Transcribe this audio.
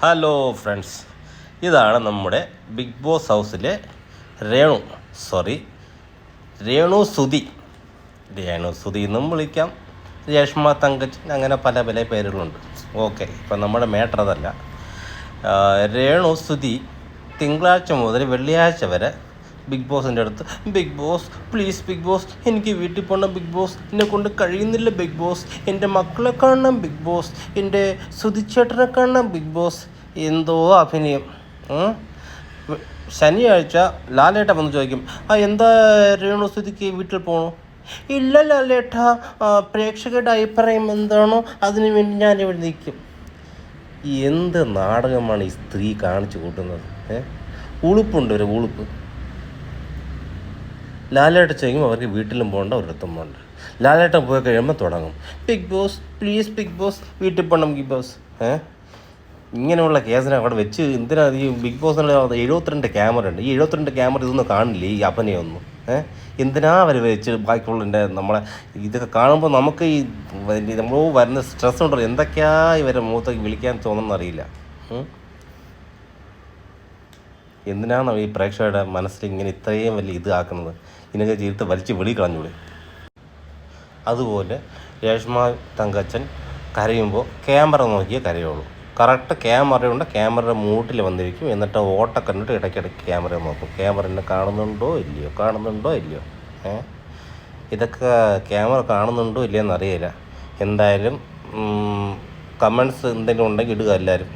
Hello friends ഇതാണ് നമ്മുടെ big Boss ഹൗസിലെ രേണു. സോറി രേണു സുതി രേണു സുതി എന്നും വിളിക്കാം. രേഷ്മ തങ്കച്ചൻ അങ്ങനെ പല പല പേരുകളുണ്ട്. ഓക്കെ ഇപ്പം നമ്മുടെ മേട്ടർ അതല്ല. രേണു സുതി തിങ്കളാഴ്ച മുതൽ വെള്ളിയാഴ്ച വരെ ബിഗ് ബോസിന്റെ അടുത്ത്. Big Boss please Big Boss എനിക്ക് വീട്ടിൽ പോകണം ബിഗ് ബോസ് എന്നെ കൊണ്ട് കഴിയുന്നില്ല ബിഗ് ബോസ് എന്റെ മക്കളെ കാണണം ബിഗ് ബോസ് എന്റെ സുതിച്ചേട്ടനെ കാണണം ബിഗ് ബോസ് എന്തോ അഭിനയം. ശനിയാഴ്ച ലാലേട്ട വന്ന് ചോദിക്കും ആ എന്താ രേണു സ്തുതിക്ക് വീട്ടിൽ പോകണോ ഇല്ല ലാലേട്ട പ്രേക്ഷകരുടെ അഭിപ്രായം എന്താണോ അതിനു വേണ്ടി ഞാൻ ഇവിടെ നിൽക്കും. എന്ത് നാടകമാണ് ഈ സ്ത്രീ കാണിച്ചു കൂട്ടുന്നത്? ഏ? ഉളുപ്പുണ്ട് ഒരു ഉളുപ്പ്. ലാലേട്ട ചെയ്യും അവർക്ക് വീട്ടിലും പോകണ്ട ഒരിടത്തും പോകണ്ട. ലാലേട്ടൻ പോയി കഴിയുമ്പോൾ തുടങ്ങും. Big Boss please Big Boss വീട്ടിൽ പോകണം ബിഗ് ബോസ് ഏഹ് ഇങ്ങനെയുള്ള കേസിനെ അവിടെ വെച്ച് എന്തിനാ ഈ ബിഗ് ബോസിന് എഴുപത്തിരണ്ട് ക്യാമറ ഉണ്ട്. ഈ എഴുപത്തിരണ്ട് ക്യാമറ ഇതൊന്നും കാണില്ല ഈ അപ്പനെയൊന്നും? ഏഹ് എന്തിനാ അവർ വെച്ച് ബാക്കിയുള്ളതിന്റെ നമ്മളെ ഇതൊക്കെ കാണുമ്പോൾ നമുക്ക് ഈ നമ്മൾ വരുന്ന സ്ട്രെസ് ഉണ്ടല്ലോ. എന്തൊക്കെയാ ഇവരെ മുഖത്തേക്ക് വിളിക്കാൻ തോന്നുന്നറിയില്ല. എന്തിനാണ് ഈ പ്രേക്ഷകരുടെ മനസ്സിൽ ഇങ്ങനെ ഇത്രയും വലിയ ഇത് ആക്കുന്നത്? ഇതിനൊക്കെ ജീവിതത്തെ വലിച്ച് വെളി കളഞ്ഞൂടെ അതുപോലെ രേഷ്മ തങ്കച്ചൻ കരയുമ്പോൾ ക്യാമറ നോക്കിയേ കരയുള്ളൂ. കറക്റ്റ് ക്യാമറ ഉണ്ട് ക്യാമറയുടെ മൂട്ടിൽ വന്നിരിക്കും. എന്നിട്ട് ഓട്ട കണ്ടിട്ട് ഇടയ്ക്കിടയ്ക്ക് ക്യാമറ നോക്കും. ക്യാമറ കാണുന്നുണ്ടോ ഇല്ലയോ? കാണുന്നുണ്ടോ ഇല്ലയോ? ഏ? ഇതൊക്കെ ക്യാമറ കാണുന്നുണ്ടോ ഇല്ലയോ എന്നറിയില്ല എന്തായാലും കമൻസ് എന്തെങ്കിലും ഉണ്ടെങ്കിൽ ഇടുക എല്ലാവരും.